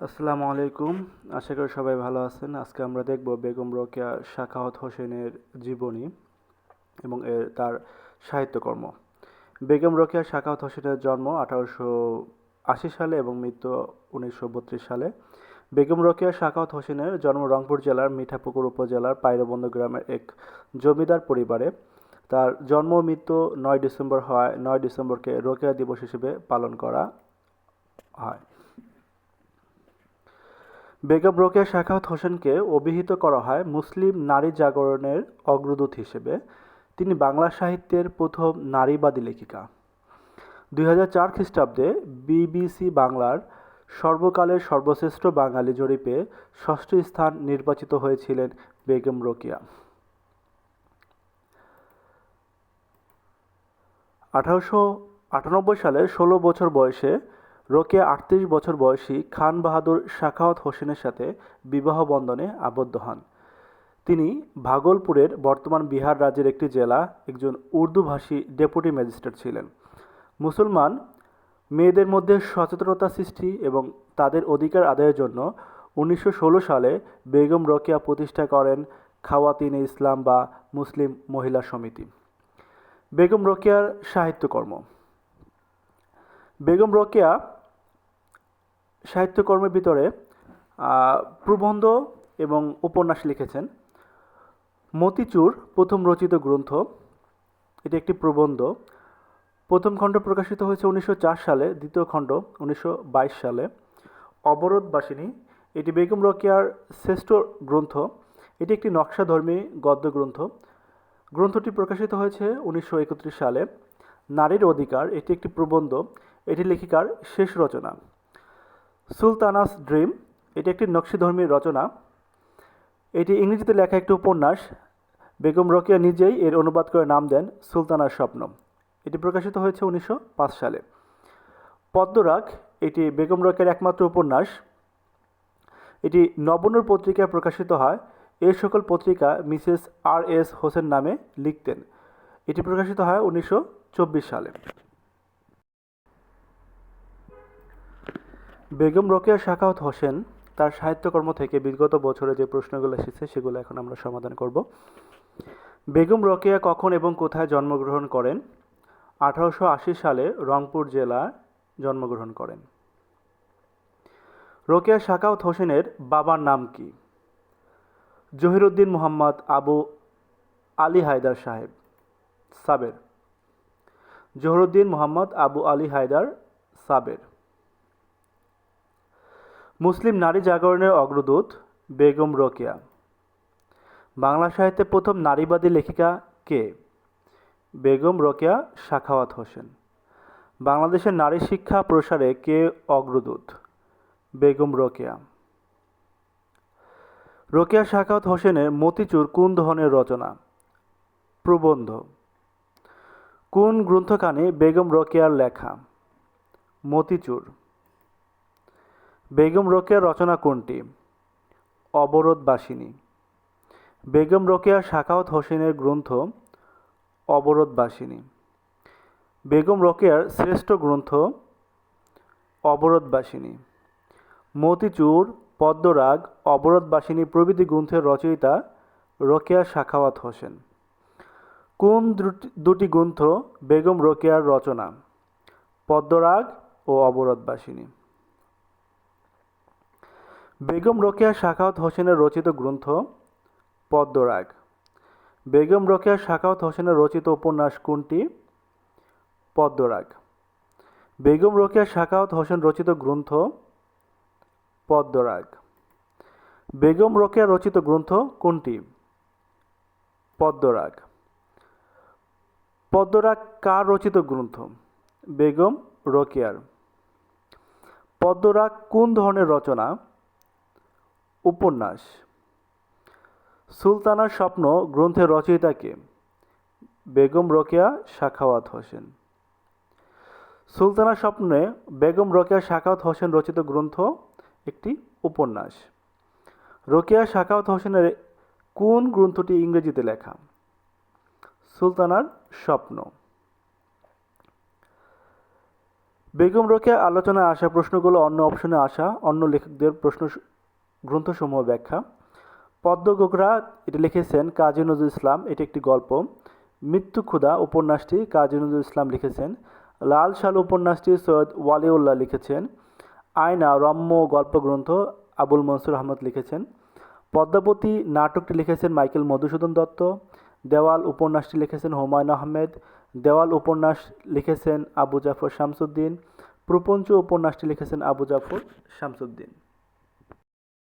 আসসালামু আলাইকুম। আশা করি সবাই ভালো আছেন। আজকে আমরা দেখব বেগম রোকেয়া শাখাওয়াত হোসেনের জীবনী এবং এর তার সাহিত্যকর্ম। বেগম রোকেয়া শাখাওয়াত হোসেনের জন্ম আঠারোশো আশি সালে এবং মৃত্যু উনিশশো বত্রিশ সালে। বেগম রোকেয়া শাখাওয়াত হোসেনের জন্ম রংপুর জেলার মিঠাপুকুর উপজেলার পায়রবন্দ গ্রামের এক জমিদার পরিবারে। তার জন্ম মৃত্যু নয় ডিসেম্বর হওয়ায় নয় ডিসেম্বরকে রোকেয়া দিবস হিসেবে পালন করা হয়। বেগম রোকেয়া শাখাওয়াত হোসেনকে অভিহিত করা হয় মুসলিম নারী জাগরণের অগ্রদূত হিসেবে। তিনি বাংলা সাহিত্যের প্রথম নারীবাদী লেখিকা। দুই হাজার চার খ্রিস্টাব্দে বিবিসি বাংলার সর্বকালের সর্বশ্রেষ্ঠ বাঙালি জরিপে ষষ্ঠ স্থান নির্বাচিত হয়েছিলেন বেগম রোকিয়া। আঠারোশো আটানব্বই সালে ষোলো বছর বয়সে রোকেয়া আটত্রিশ বছর বয়সী খান বাহাদুর শাখাওয়াত হোসেনের সাথে বিবাহ বন্ধনে আবদ্ধ হন। তিনি ভাগলপুরের বর্তমান বিহার রাজ্যের একটি জেলা, একজন উর্দুভাষী ডেপুটি ম্যাজিস্ট্রেট ছিলেন। মুসলমান মেয়েদের মধ্যে সচেতনতা সৃষ্টি এবং তাদের অধিকার আদায়ের জন্য উনিশশো ষোলো সালে বেগম রোকেয়া প্রতিষ্ঠা করেন খাওয়াতিনে ইসলাম বা মুসলিম মহিলা সমিতি। বেগম রোকেয়ার সাহিত্যকর্ম। বেগম রোকেয়া সাহিত্যকর্মের ভিতরে প্রবন্ধ এবং উপন্যাস লিখেছেন। মতিচুর, প্রথম রচিত গ্রন্থ। এটি একটি প্রবন্ধ। প্রথম খণ্ড প্রকাশিত হয়েছে উনিশশো চার সালে, দ্বিতীয় খণ্ড উনিশশো বাইশ সালে। অবরোধবাসিনী, এটি বেগম রোকেয়ার শ্রেষ্ঠ গ্রন্থ। এটি একটি নকশাধর্মী গদ্য গ্রন্থ। গ্রন্থটি প্রকাশিত হয়েছে উনিশশো একত্রিশ সালে। নারীর অধিকার, এটি একটি প্রবন্ধ। এটি লেখিকার শেষ রচনা। সুলতানাস ড্রিম, এটি একটি নকশিধর্মী রচনা। এটি ইংরেজিতে লেখা একটি উপন্যাস। বেগম রোকেয়া নিজেই এর অনুবাদ করে নাম দেন সুলতানার স্বপ্ন। এটি প্রকাশিত হয়েছে উনিশশো পাঁচ সালে। পদ্মরাগ, এটি বেগম রোকেয়ার একমাত্র উপন্যাস। এটি নবনূর পত্রিকায় প্রকাশিত হয়। এই সকল পত্রিকা মিসেস আর এস হোসেন নামে লিখতেন। এটি প্রকাশিত হয় উনিশশো চব্বিশ সালে। বেগম রোকেয়া শাখাওয়াত হোসেন তার সাহিত্যকর্ম থেকে বিগত বছরে যে প্রশ্নগুলো এসেছে, সেগুলো এখন আমরা সমাধান করব। বেগম রোকেয়া কখন এবং কোথায় জন্মগ্রহণ করেন? আঠারোশো আশি সালে রংপুর জেলা জন্মগ্রহণ করেন। রোকেয়া শাখাওয়াত হোসেনের বাবার নাম কি? জহিরুদ্দিন মোহাম্মদ আবু আলী হায়দার সাহেব, সাবের। জহরুদ্দিন মোহাম্মদ আবু আলী হায়দার, সাবের। মুসলিম নারী জাগরণের অগ্রদূত বেগম রোকেয়া। বাংলা সাহিত্যে প্রথম নারীবাদী লেখিকা কে? বেগম রোকেয়া শাখাওয়াত হোসেন। বাংলাদেশের নারী শিক্ষা প্রসারে কে অগ্রদূত? বেগম রোকেয়া। রোকেয়া শাখাওয়াত হোসেনের মতিচুর কোন ধরনের রচনা? প্রবন্ধ। কোন গ্রন্থখানি বেগম রোকেয়ার লেখা? মতিচুর। বেগম রোকেয়ার রচনা কোনটি? অবরোধবাসিনী। বেগম রোকেয়া শাখাওয়াত হোসেনের গ্রন্থ অবরোধবাসিনী। বেগম রোকেয়ার শ্রেষ্ঠ গ্রন্থ অবরোধবাসিনী। মতিচুর, পদ্মরাগ, অবরোধবাসিনী প্রভৃতি গ্রন্থের রচয়িতা রোকেয়া শাখাওয়াত হোসেন। কোন দুটি- দুটি গ্রন্থ বেগম রোকেয়ার রচনা? পদ্মরাগ ও অবরোধবাসিনী। বেগম রোকেয়া শাখাওয়াত হোসেনের রচিত গ্রন্থ পদ্মরাগ। বেগম রোকেয়া শাখাওয়াত হোসেনের রচিত উপন্যাস কোনটি? পদ্মরাগ। বেগম রোকেয়া শাখাওয়াত হোসেন রচিত গ্রন্থ পদ্মরাগ। বেগম রোকেয়া রচিত গ্রন্থ কোনটি? পদ্মরাগ। পদ্মরাগ কার রচিত গ্রন্থ? বেগম রোকেয়ার। পদ্মরাগ কোন ধরনের রচনা? উপন্যাস। সুলতানার স্বপ্ন গ্রন্থের রচয়িতাকে বেগম রোকেয়া শাখাওয়াত হোসেন। সুলতানার স্বপ্নে বেগম রোকেয়া শাখাওয়াত হোসেন রচিত গ্রন্থ একটি উপন্যাস। রোকেয়া শাখাওয়াত হোসেনের কোন গ্রন্থটি ইংরেজিতে লেখা? সুলতানার স্বপ্ন। বেগম রোকেয়া আলোচনায় আসা প্রশ্নগুলো অন্য অপশনে আসা অন্য লেখকদের প্রশ্ন গ্রন্থসমূহ ব্যাখ্যা। পদ্ম গোগরা এটি লিখেছেন কাজী নজরুল ইসলাম, এটি একটি গল্প। মৃত্যু ক্ষুদা উপন্যাসটি কাজী নজরুল ইসলাম লিখেছেন। লাল শাল উপন্যাসটি সৈয়দ ওয়ালিউল্লাহ লিখেছেন। আয়না, রম্য গল্পগ্রন্থ আবুল মনসুর আহমদ লিখেছেন। পদ্মাবতী নাটকটি লিখেছেন মাইকেল মধুসূদন দত্ত। দেওয়াল উপন্যাসটি লিখেছেন হুমায়ুন আহমেদ। দেওয়াল উপন্যাস লিখেছেন আবু জাফর শামসুদ্দিন। প্রপঞ্চ উপন্যাসটি লিখেছেন আবু জাফর শামসুদ্দিন।